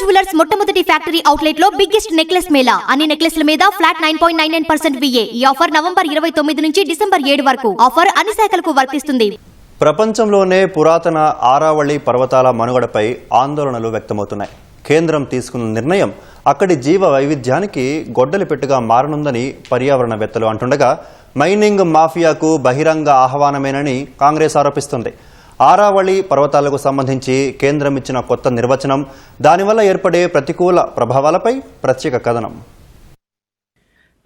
Jewellers మొట్టమొదటి factory అవుట్లెట్లో biggest necklace mela. అన్ని నెక్లెస్ల మీద flat nine point nine nine percent VA ఈ ఆఫర్ నవంబర్ ఇరవై తొమ్మిది నుంచి డిసెంబర్ ఏడు వరకు. ఆఫర్ అన్ని శాఖలకు వర్తిస్తుంది. ప్రపంచంలోనే పురాతన ఆరావళి పర్వతాల మనుగడపై ఆందోళనలు వ్యక్తమవుతున్నాయి. కేంద్రం తీసుకున్న నిర్ణయం అక్కడి జీవ వైవిధ్యానికి గొడ్డలి పెట్టుగా మారనుందని పర్యావరణవేత్తలు అంటుండగా మైనింగ్ మాఫియాకు బహిరంగ ఆహ్వానమేనని కాంగ్రెస్ ఆరోపిస్తుంది. ఆరావళి పర్వతాలకు సంబంధించి కేంద్రం ఇచ్చిన కొత్త నిర్వచనం దానివల్ల ఏర్పడే ప్రతికూల ప్రభావాలపై ప్రత్యేక కథనం.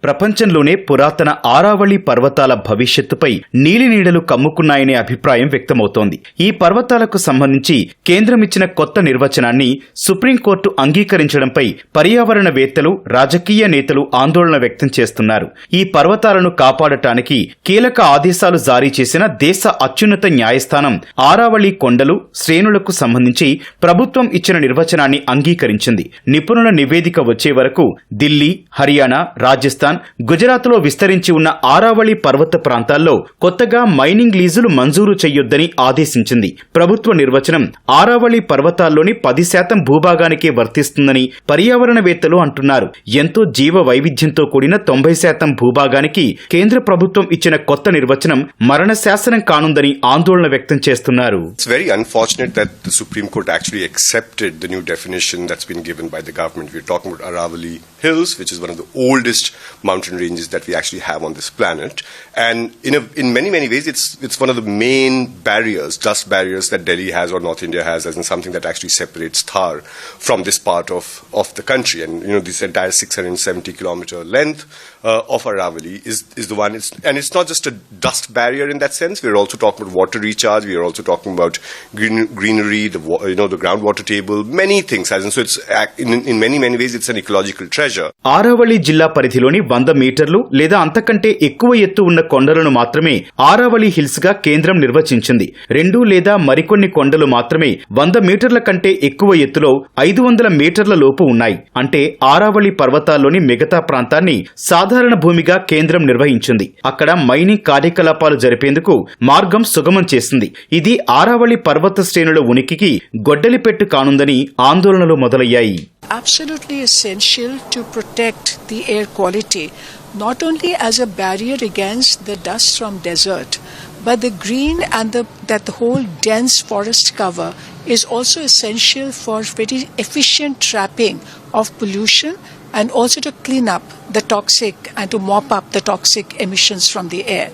ప్రపంచంలోనే పురాతన ఆరావళి పర్వతాల భవిష్యత్తుపై నీలినీడలు కమ్ముకున్నాయనే అభిప్రాయం వ్యక్తమవుతోంది. ఈ పర్వతాలకు సంబంధించి కేంద్రం ఇచ్చిన కొత్త నిర్వచనాన్ని సుప్రీంకోర్టు అంగీకరించడంపై పర్యావరణవేత్తలు రాజకీయ నేతలు ఆందోళన వ్యక్తం చేస్తున్నారు. ఈ పర్వతాలను కాపాడటానికి కీలక ఆదేశాలు జారీ చేసిన దేశ అత్యున్నత న్యాయస్థానం ఆరావళి కొండలు శ్రేణులకు సంబంధించి ప్రభుత్వం ఇచ్చిన నిర్వచనాన్ని అంగీకరించింది. నిపుణుల నివేదిక వచ్చే వరకు ఢిల్లీ హర్యానా రాజస్థాన్ గుజరాత్లో విస్తరించి ఉన్న ఆరావళి పర్వత ప్రాంతాల్లో కొత్తగా మైనింగ్ లీజులు మంజూరు చేయొద్దని ఆదేశించింది. ప్రభుత్వ నిర్వచనం ఆరావళి పర్వతాల్లోని పది శాతం భూభాగానికే వర్తిస్తుందని పర్యావరణవేత్తలు అంటున్నారు. ఎంతో జీవ వైవిధ్యంతో కూడిన తొంభై శాతం భూభాగానికి కేంద్ర ప్రభుత్వం ఇచ్చిన కొత్త నిర్వచనం మరణ శాసనం కానుందని ఆందోళన వ్యక్తం చేస్తున్నారు. It's very unfortunate that the Supreme Court actually accepted the new definition that's been given by the government. We're talking about Aravalli Hills, which is one of the oldest mountain ranges that we actually have on this planet. And in, a, in many, many ways, it's, it's one of the main barriers, dust barriers that Delhi has or North India has, as in something that actually separates Thar from this part of, of the country. And, you know, this entire 670 kilometer length uh, of Aravalli is, is the one. It's, and it's not just a dust barrier in that sense. We're also talking about water recharge. We are also talking about green, greenery, the wa- you know the groundwater table, many things. As in, so it's ac- in, in many many ways it's an ecological treasure. Aravalli జిల్లా పరిధిలోని వంద మీటర్లు లేదా అంతకంటే ఎక్కువ ఎత్తు ఉన్న కొండలను మాత్రమే ఆరావళి హిల్స్గా కేంద్రం నిర్వచించింది. రెండు లేదా మరికొన్ని కొండలు మాత్రమే వంద మీటర్ల కంటే ఎక్కువ ఎత్తులో ఐదు వందల మీటర్ల లోపు ఉన్నాయి. అంటే ఆరావళి పర్వతాల్లోని మిగతా ప్రాంతాన్ని సాధారణ భూమిగా కేంద్రం నిర్వహించింది. అక్కడ మైనింగ్ కార్యకలాపాలు జరిపేందుకు మార్గం సుగమం చేసింది. ఇది ఆరావళి పర్వత శ్రేణుల ఉనికికి గొడ్డలిపెట్టు కానుందని ఆందోళనలు మొదలయ్యాయి. Absolutely essential to protect the air quality, not only as a barrier against the dust from desert, but the green and the, that the whole dense forest cover is also essential for very efficient trapping of pollution and also to clean up the toxic and to mop up the toxic emissions from the air.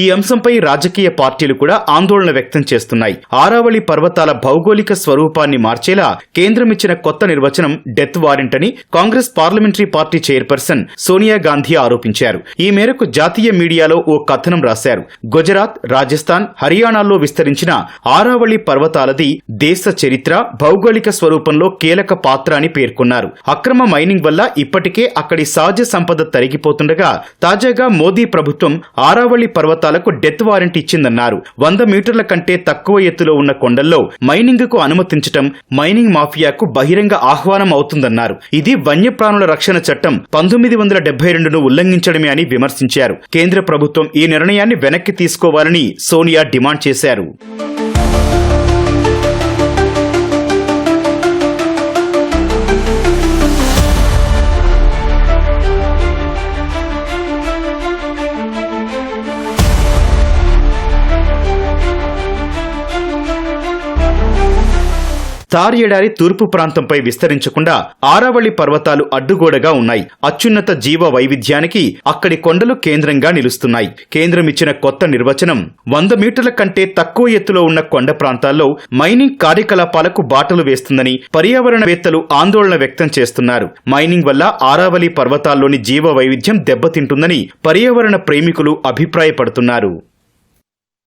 ఈ అంశంపై రాజకీయ పార్టీలు కూడా ఆందోళన వ్యక్తం చేస్తున్నాయి. ఆరావళి పర్వతాల భౌగోళిక స్వరూపాన్ని మార్చేలా కేంద్రం ఇచ్చిన కొత్త నిర్వచనం డెత్ వారెంట్ అని Congress parliamentary party chairperson Sonia Gandhi ఆరోపించారు. ఈ మేరకు జాతీయ మీడియాలో ఓ కథనం రాశారు. గుజరాత్ రాజస్థాన్ హర్యానాల్లో విస్తరించిన ఆరావళి పర్వతాలది దేశ చరిత్ర భౌగోళిక స్వరూపంలో కీలక పాత్ర అని పేర్కొన్నారు. అక్రమ మైనింగ్ వల్ల ఇప్పటికే అక్కడి సహజ సంపద తరిగిపోతుండగా తాజాగా మోదీ ప్రభుత్వం ఆరావళి పర్వతాలకు డెత్ వారెంట్ ఇచ్చిందన్నారు. వంద మీటర్ల కంటే తక్కువ ఎత్తులో ఉన్న కొండల్లో మైనింగ్కు అనుమతించటం మైనింగ్ మాఫియాకు బహిరంగ ఆహ్వానం అవుతుందన్నారు. ఇది వన్యప్రాణుల రక్షణ చట్టం పంతొమ్మిది వందల డెబ్బై రెండును ఉల్లంఘించడమే అని విమర్శించారు. కేంద్ర ప్రభుత్వం ఈ నిర్ణయాన్ని వెనక్కి తీసుకోవాలని సోనియా డిమాండ్ చేశారు. తార్ ఎడారి తూర్పు ప్రాంతంపై విస్తరించకుండా ఆరావళి పర్వతాలు అడ్డుగోడగా ఉన్నాయి. అత్యున్నత జీవ వైవిధ్యానికి అక్కడి కొండలు కేంద్రంగా నిలుస్తున్నాయి. కేంద్రం ఇచ్చిన కొత్త నిర్వచనం వంద మీటర్ల కంటే తక్కువ ఎత్తులో ఉన్న కొండ ప్రాంతాల్లో మైనింగ్ కార్యకలాపాలకు బాటలు వేస్తుందని పర్యావరణవేత్తలు ఆందోళన వ్యక్తం చేస్తున్నారు. మైనింగ్ వల్ల ఆరావళి పర్వతాల్లోని జీవ వైవిధ్యం దెబ్బతింటుందని పర్యావరణ ప్రేమికులు అభిప్రాయపడుతున్నారు.